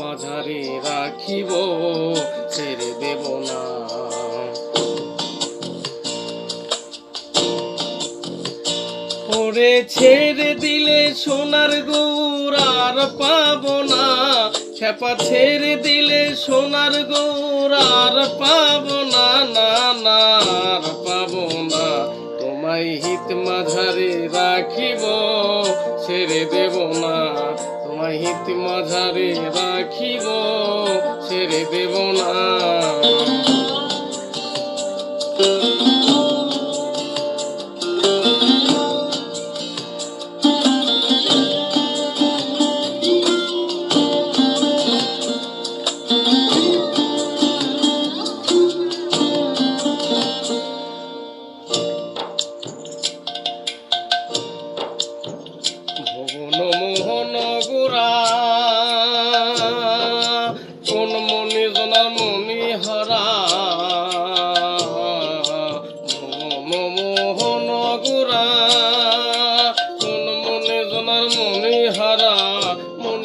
মাঝারে রাখিব, ছেড়ে দেব না। ওরে ছেড়ে দিলে সোনার গৌর আর পাবো না। খেপা ছেড়ে দিলে সোনার গৌর আর পাবো না না না, আর পাবো না। তোমায় হিত মাঝারে রাখিব, ছেড়ে দেব না। তোমায় হিত মাঝারে রাখিব ছেড়ে দেব না।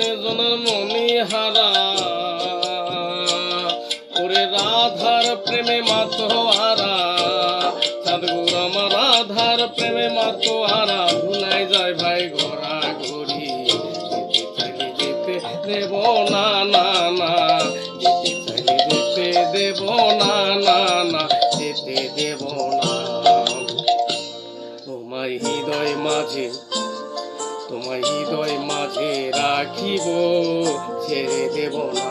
মনি জনার মনি হারা ওরে রাধার প্রেমে মাতোয়ারা সাধগুর আমার রাধার প্রেমে মাতোয়ারা ভুলাই যায় ভাই ঘোরা তোমার হৃদয় মাঝে রাখিব ছেড়ে দেব না।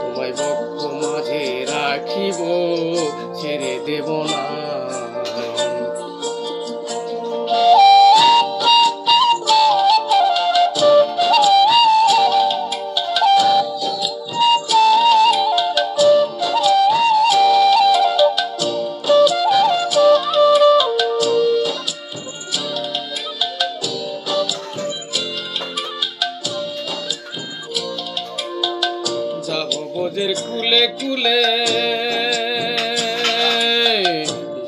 তোমায় বক্ষ মাঝে রাখিব ছেড়ে দেব না। কুলে,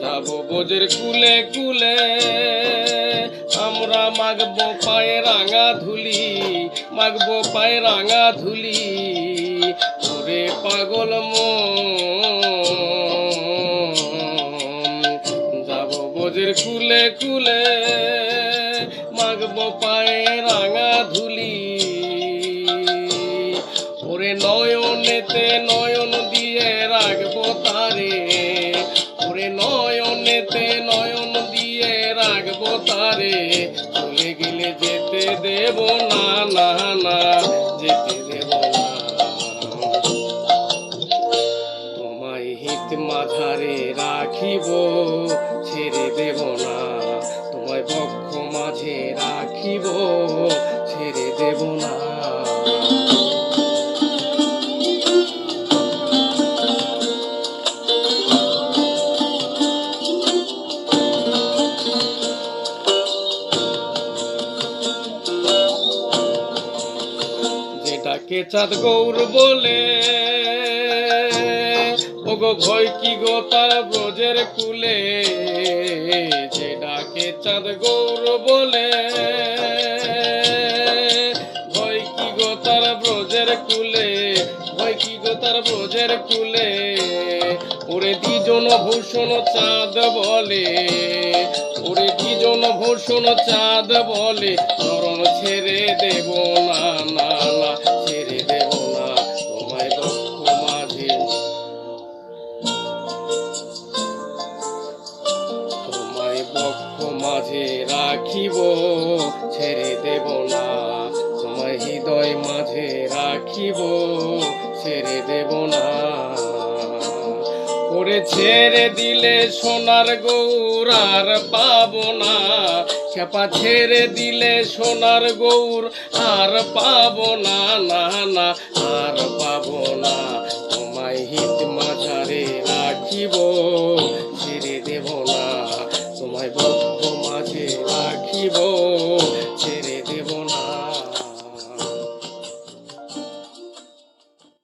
যাব বোঝের কুলে কুলে। আমরা মাগবো পায়ে রাঙা ধুলি, মাগবো পায়ে রাঙা ধুলি। ওরে পাগল যাব বোঝের কুলে কুলে, মাগবো পায়ে রাঙা ধুলি। নয়নেতে নয়ন দিয়ে রাখব তারে। ওরে নয়নেতে নয়ন দিয়ে রাখব তারে। চলে গেলে যেতে দেব না না না, যেতে দেব না। তোমায় মাঝারে রাখিব, ছেড়ে দেব না। তোমায় বক্ষ মাঝে রাখিব, ছেড়ে দেব না। যেটাকে চাঁদ গৌর বলে। ওগো ভয় কি গো তার ব্রজের কুলে? যেটাকে চাঁদ গৌর বলে। ভয় কি গো তার ব্রজের কুলে? ভয় কি গো তার ব্রজের কুলে? ওরে দ্বিজন ভূষণ চাঁদ বলে। ওরে দ্বিজন ভূষণ চাঁদ বলে। চরণ ছেড়ে দেব না না না। রাখিব, ছেড়ে দেব না। তোমায় হৃদয় মাঝে রাখিব, ছেড়ে দেব না। করে ছেড়ে দিলে সোনার গৌর আর পাবো না। খেপা ছেড়ে দিলে সোনার গৌর আর পাবো না না না, আর পাবো না।